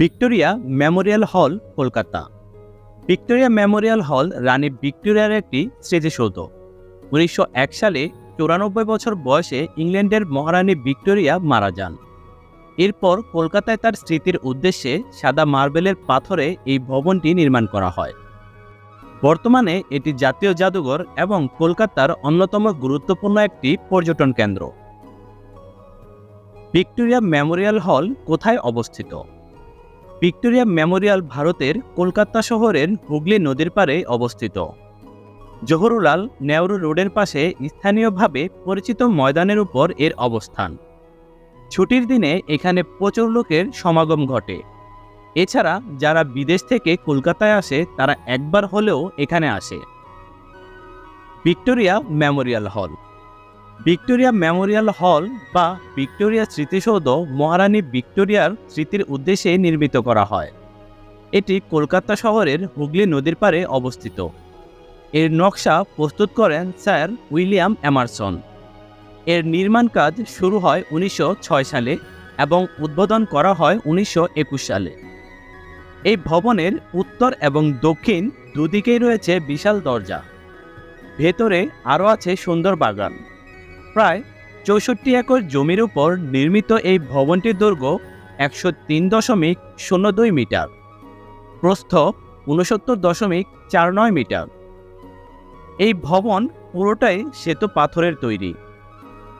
Victoria Memorial হল, Kolkata. Victoria Memorial হল রানী ভিক্টোরিয়ার একটি স্মৃতিসৌধ। উনিশশো এক সালে চৌরানব্বই বছর বয়সে ইংল্যান্ডের মহারানী ভিক্টোরিয়া মারা যান। এরপর কলকাতায় তার স্মৃতির উদ্দেশ্যে সাদা মার্বেলের পাথরে এই ভবনটি নির্মাণ করা হয়। বর্তমানে এটি জাতীয় জাদুঘর এবং কলকাতার অন্যতম গুরুত্বপূর্ণ একটি পর্যটন কেন্দ্র। ভিক্টোরিয়া মেমোরিয়াল হল কোথায় অবস্থিত? ভিক্টোরিয়া মেমোরিয়াল ভারতের কলকাতা শহরের হুগলি নদীর পাড়ে অবস্থিত। জহরুলাল নেহরু রোডের পাশে স্থানীয়ভাবে পরিচিত ময়দানের উপর এর অবস্থান। ছুটির দিনে এখানে প্রচুর লোকের সমাগম ঘটে। এছাড়া যারা বিদেশ থেকে কলকাতায় আসে, তারা একবার হলেও এখানে আসে। Victoria Memorial Hall. Victoria Memorial Hall বা ভিক্টোরিয়া স্মৃতিসৌধ মহারানী ভিক্টোরিয়ার স্মৃতির উদ্দেশ্যে নির্মিত করা হয়। এটি কলকাতা শহরের হুগলি নদীর পাড়ে অবস্থিত। এর নকশা প্রস্তুত করেন স্যার উইলিয়াম এমারসন। এর নির্মাণ কাজ শুরু হয় উনিশশো ছয় সালে এবং উদ্বোধন করা হয় উনিশশো একুশ সালে। এই ভবনের উত্তর এবং দক্ষিণ দুদিকেই রয়েছে বিশাল দরজা। ভেতরে আরও আছে সুন্দর বাগান। প্রায় চৌষট্টি একর জমির উপর নির্মিত এই ভবনটির দৈর্ঘ্য একশো তিন দশমিক শূন্য দুই মিটার। প্রস্থ উনসত্তর দশমিক চার নয় মিটার। এই ভবন পুরোটাই শ্বেত পাথরের তৈরি।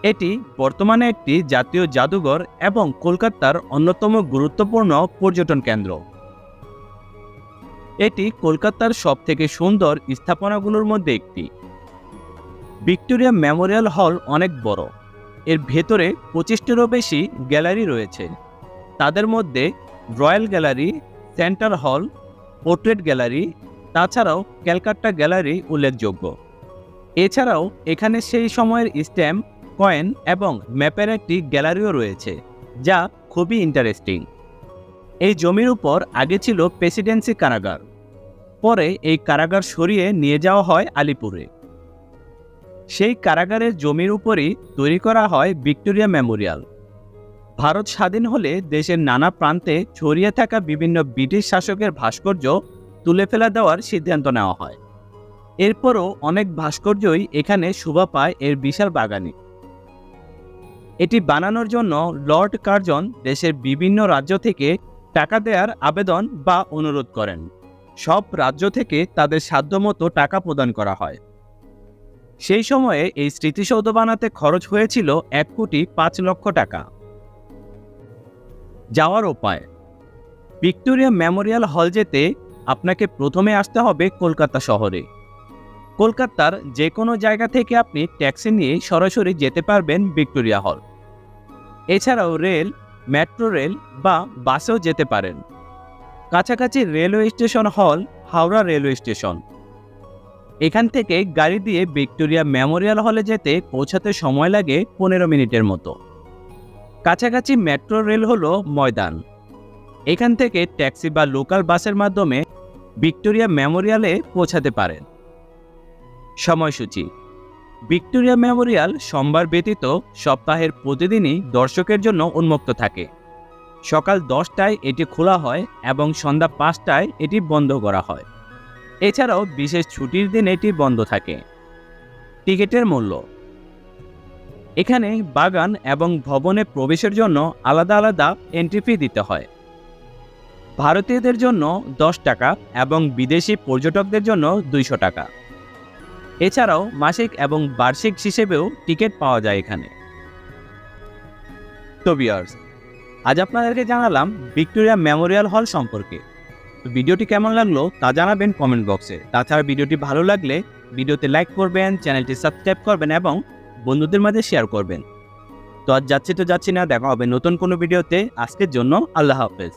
এটি বর্তমানে একটি জাতীয় জাদুঘর এবং কলকাতার অন্যতম গুরুত্বপূর্ণ পর্যটন কেন্দ্র। এটি কলকাতার সবথেকে সুন্দর স্থাপনাগুলোর মধ্যে একটি। ভিক্টোরিয়া মেমোরিয়াল হল অনেক বড়। এর ভেতরে পঁচিশটিরও বেশি গ্যালারি রয়েছে। তাদের মধ্যে royal gallery, centre hall, portrait gallery, তাছাড়াও ক্যালকাট্টা গ্যালারি উল্লেখযোগ্য। এছাড়াও এখানে সেই সময়ের স্ট্যাম্প, কয়েন এবং ম্যাপের একটি গ্যালারিও রয়েছে, যা খুবই ইন্টারেস্টিং। এই জমির উপর আগে ছিল প্রেসিডেন্সি কারাগার। পরে এই কারাগার সরিয়ে নিয়ে যাওয়া হয় আলিপুরে। সেই কারাগারের জমির উপরই তৈরি করা হয় ভিক্টোরিয়া মেমোরিয়াল। ভারত স্বাধীন হলে দেশের নানা প্রান্তে ছড়িয়ে থাকা বিভিন্ন ব্রিটিশ শাসকের ভাস্কর্য তুলে ফেলা দেওয়ার সিদ্ধান্ত নেওয়া হয়। এরপরও অনেক ভাস্কর্যই এখানে শোভা পায় এর বিশাল বাগানে। এটি বানানোর জন্য লর্ড কার্জন দেশের বিভিন্ন রাজ্য থেকে টাকা দেওয়ার আবেদন বা অনুরোধ করেন। সব রাজ্য থেকে তাদের সাধ্যমতো টাকা প্রদান করা হয়। সেই সময়ে এই স্মৃতিসৌধ বানাতে খরচ হয়েছিল এক কোটি পাঁচ লক্ষ টাকা। যাওয়ার উপায়। ভিক্টোরিয়া মেমোরিয়াল হল যেতে আপনাকে প্রথমে আসতে হবে কলকাতা শহরে। কলকাতার যে কোনো জায়গা থেকে আপনি ট্যাক্সি নিয়ে সরাসরি যেতে পারবেন ভিক্টোরিয়া হল। এছাড়াও রেল, মেট্রো রেল বা বাসেও যেতে পারেন। কাছাকাছি রেলওয়ে স্টেশন হল হাওড়া রেলওয়ে স্টেশন। এখান থেকে গাড়ি দিয়ে ভিক্টোরিয়া মেমোরিয়াল হলে যেতে পৌঁছাতে সময় লাগে পনেরো মিনিটের মতো। কাছাকাছি মেট্রো রেল হলো ময়দান। এখান থেকে ট্যাক্সি বা লোকাল বাসের মাধ্যমে ভিক্টোরিয়া মেমোরিয়ালে পৌঁছাতে পারেন। সময়সূচি। ভিক্টোরিয়া মেমোরিয়াল সোমবার ব্যতীত সপ্তাহের প্রতিদিনই দর্শকের জন্য উন্মুক্ত থাকে। সকাল দশটায় এটি খোলা হয় এবং সন্ধ্যা পাঁচটায় এটি বন্ধ করা হয়। এছাড়াও বিশেষ ছুটির দিন এটি বন্ধ থাকে। টিকিটের মূল্য। এখানে বাগান এবং ভবনে প্রবেশের জন্য আলাদা আলাদা এন্ট্রি ফি দিতে হয়। ভারতীয়দের জন্য দশ টাকা এবং বিদেশি পর্যটকদের জন্য দুইশো টাকা। এছাড়াও মাসিক এবং বার্ষিক হিসেবেও টিকিট পাওয়া যায় এখানে। তো বিয়ার্স আজ আপনাদেরকে জানালাম ভিক্টোরিয়া মেমোরিয়াল হল সম্পর্কে। ভিডিওটি কেমন লাগল তা জানাবেন কমেন্ট বক্সে তাছাড়া ভিডিওটি ভালো লাগলে ভিডিওতে লাইক করবেন, চ্যানেলটি সাবস্ক্রাইব করবেন এবং বন্ধুদের মাঝে শেয়ার করবেন। তো আজ যাচ্ছি তো যাচ্ছি না, দেখা হবে নতুন কোনো ভিডিওতে। আজকের জন্য আল্লাহ হাফেজ।